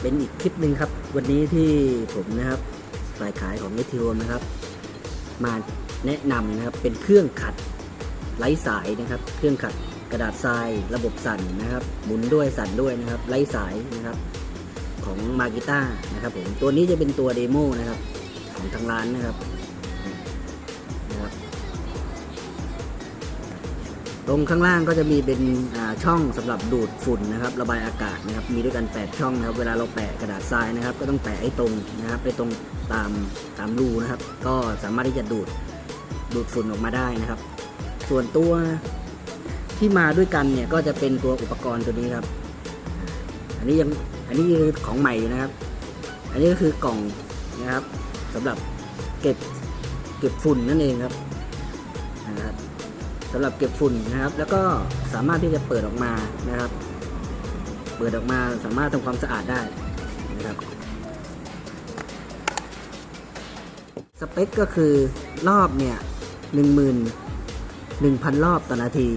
เป็นอีกคลิปหนึ่งครับ วันนี้ที่ผมนะครับฝ่ายขายของเอทีโอนะครับ มาแนะนำนะครับเป็นเครื่องขัดไร้สายนะครับ เครื่องขัดกระดาษทรายระบบสั่นนะครับ หมุนด้วยสั่นด้วยนะครับไร้สายนะครับของมากิต้านะครับผมตัวนี้จะเป็นตัวเดโมนะครับของทางร้านนะครับ ตรงข้างล่างก็จะมีเป็นช่องสำหรับดูดฝุ่นนะครับ ระบายอากาศนะครับ มีด้วยกัน 8 ช่องนะครับ เวลาเราแปะกระดาษทรายนะครับ ก็ต้องแปะให้ตรงนะครับให้ตรงตามตามรูนะครับ ก็สามารถที่จะดูดดูดฝุ่นออกมาได้นะครับ ส่วนตัวที่มาด้วยกันเนี่ยก็จะเป็นตัวอุปกรณ์ตัวนี้ครับ อันนี้ยังอันนี้คือของใหม่นะครับ อันนี้ก็คือกล่องนะครับสำหรับเก็บเก็บฝุ่นนั่นเองครับ สำหรับเก็บฝุ่นนะครับ แล้วก็สามารถที่จะเปิดออกมานะครับ เปิดออกมาสามารถทำความสะอาดได้นะครับสเปคก็คือรอบเนี่ยหนึ่งหมื่นหนึ่งพันรอบต่อนาที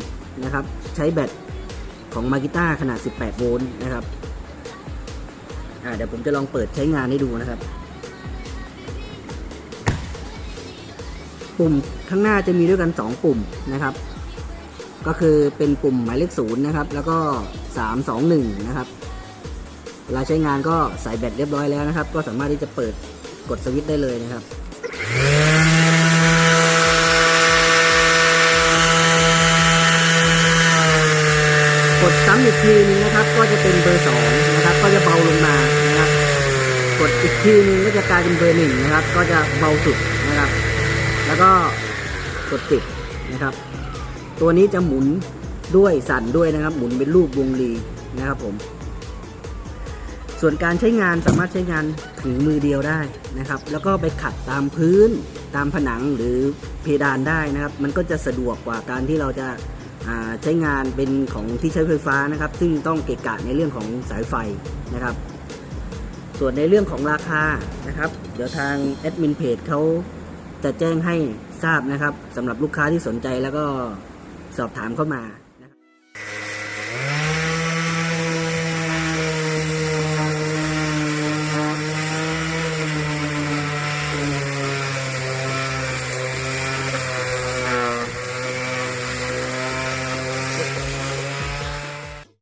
นะครับ ใช้แบตของมากิต้าขนาด 18 โวลต์นะครับ อ่าเดี๋ยวผมจะลองเปิดใช้งานให้ดูนะครับ ปุ่มข้างหน้าจะมีด้วยกัน 2 ปุ่มนะครับ ก็คือเป็นปุ่มหมายเลขศูนย์นะครับ แล้วก็ 3 2 1 นะครับเวลาใช้งานก็ใส่แบตเรียบร้อยแล้วนะครับ ก็สามารถที่จะเปิดกดสวิตช์ได้เลยนะครับกดซ้ำอีกทีนึงนะครับ ก็จะเป็นเบอร์2นะครับ ก็จะเบาลงมานะครับ กดอีกทีนึงก็จะกลายเป็นเบอร์หนึ่งนะครับ ก็จะเบาสุดนะครับ แล้วก็กดปิดนะครับ ตัวนี้จะหมุนด้วยสั่นด้วยนะครับ หมุนเป็นรูปวงรีนะครับผม ส่วนการใช้งานสามารถใช้งานถึงมือเดียวได้นะครับ แล้วก็ไปขัดตามพื้นตามผนังหรือเพดานได้นะครับ มันก็จะสะดวกกว่าการที่เราจะาใช้งานเป็นของที่ใช้ไฟฟ้านะครับ ซึ่งต้องเกะกะในเรื่องของสายไฟนะครับ ส่วนในเรื่องของราคานะครับ เดี๋ยวทางแอดมินเพจเขา จะแจ้งให้ทราบนะครับสำหรับลูกค้าที่สนใจแล้วก็สอบถามเข้ามา